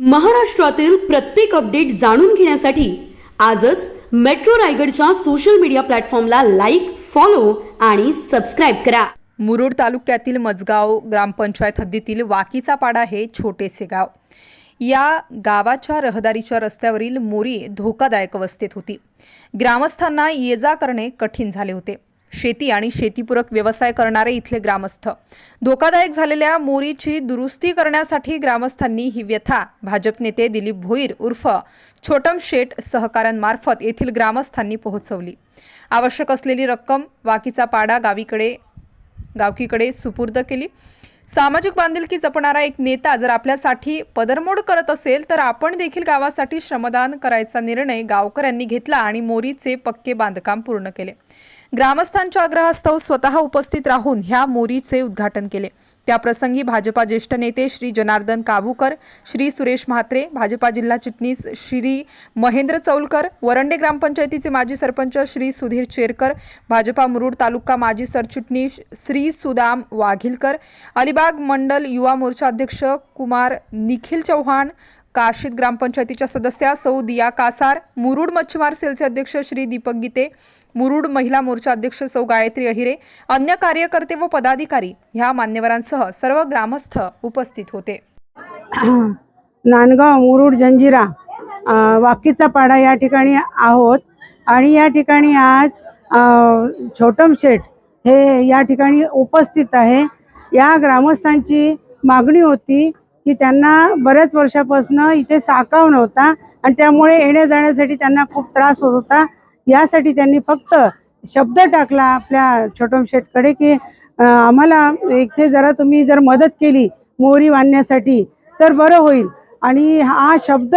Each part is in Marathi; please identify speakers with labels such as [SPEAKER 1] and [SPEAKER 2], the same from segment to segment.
[SPEAKER 1] महाराष्ट्रातील प्रत्येक अपडेट जाणून घेण्यासाठी आजच मेट्रो रायगडच्या सोशल मीडिया प्लॅटफॉर्मला लाईक फॉलो आणि सबस्क्राईब करा.
[SPEAKER 2] मुरुड तालुक्यातील मजगाव ग्रामपंचायत हद्दीतील वाकीचा पाडा हे छोटेसे गाव. या गावाच्या रहदारीच्या रस्त्यावरील मोरी धोकादायक अवस्थेत होती. ग्रामस्थांना ये जा करणे कठीण झाले होते. शेती आणि शेतीपूरक व्यवसाय करणारे इथले ग्रामस्थ. धोकादायक झालेल्या मोरीची दुरुस्ती करण्यासाठी ग्रामस्थांनी ही व्यथा. भाजप नेते दिलीप भोईर उर्फ छोटम शेठ सहकाऱ्यांमार्फत येथील ग्रामस्थांनी पोहोचवली. आवश्यक असलेली रक्कम वाकीचा पाडा गावीकडे गावकीकडे सुपूर्द केली. सामाजिक बांधिलकी जपणारा एक नेता जर आपल्यासाठी पदरमोड करत असेल तर आपण देखील गावासाठी श्रमदान करायचा निर्णय गावकऱ्यांनी घेतला आणि मोरीचे पक्के बांधकाम पूर्ण केले. ग्रामस्थांच्या आग्रहास्तव स्वतः उपस्थित राहून ह्या मोरीचे उद्घाटन केले. त्याप्रसंगी भाजपा ज्येष्ठ नेते श्री जनार्दन काबूकर श्री सुरेश म्हात्रे भाजपा जिल्हा चिटणीस श्री महेंद्र चौलकर वरंडे ग्रामपंचायतीचे माजी सरपंच श्री सुधीर चेरकर भाजपा मुरुड तालुका माजी सरचिटणीस श्री सुदाम वाघिलकर अलिबाग मंडल युवा मोर्चा अध्यक्ष कुमार निखिल चव्हाण काशीद ग्रामपंचायतीच्या सदस्या सौ दिया कासार मुरुड मच्छीमार सेलचे अध्यक्ष श्री दीपक गीते मुरुड महिला मोर्चा अध्यक्ष सौ गायत्री अहिरे अन्य कार्यकर्ते व पदाधिकारी ह्या मान्यवरांसह सर्व ग्रामस्थ उपस्थित होते.
[SPEAKER 3] नांदगाव मुरुड जंजिरा वाकीचा पाडा या ठिकाणी आहोत आणि या ठिकाणी आज छोटम शेठ हे या ठिकाणी उपस्थित आहे. या ग्रामस्थांची मागणी होती की त्यांना बऱ्याच वर्षापासून इथे साकाव नव्हता आणि त्यामुळे येण्या जाण्यासाठी त्यांना खूप त्रास होत होता. यासाठी त्यांनी फक्त शब्द टाकला आपल्या छोटम शेठकडे की आम्हाला इथे जरा तुम्ही जर मदत केली मोहरी बांधण्यासाठी तर बरं होईल. आणि हा शब्द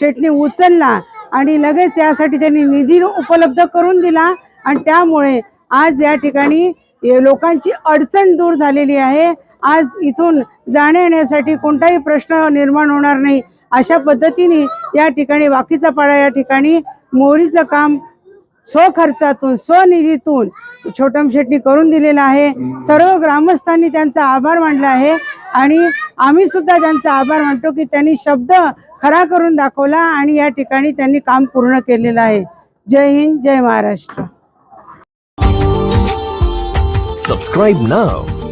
[SPEAKER 3] शेटने उचलला आणि लगेच यासाठी त्यांनी निधी उपलब्ध करून दिला आणि त्यामुळे आज या ठिकाणी लोकांची अडचण दूर झालेली आहे. आज इथून जाण्या येण्यासाठी कोणताही प्रश्न निर्माण होणार नाही. अशा पद्धतीने या ठिकाणी वाकीचा पाडा या ठिकाणी मोहरीचं काम स्वखर्चातून स्वनिधीतून छोटम शेट्टी करून दिलेलं आहे. सर्व ग्रामस्थांनी त्यांचा आभार मानला आहे आणि आम्ही सुद्धा त्यांचा आभार मानतो की त्यांनी शब्द खरा करून दाखवला आणि या ठिकाणी त्यांनी काम पूर्ण केलेलं आहे. Jai Hind Jai Maharashtra.
[SPEAKER 4] Subscribe now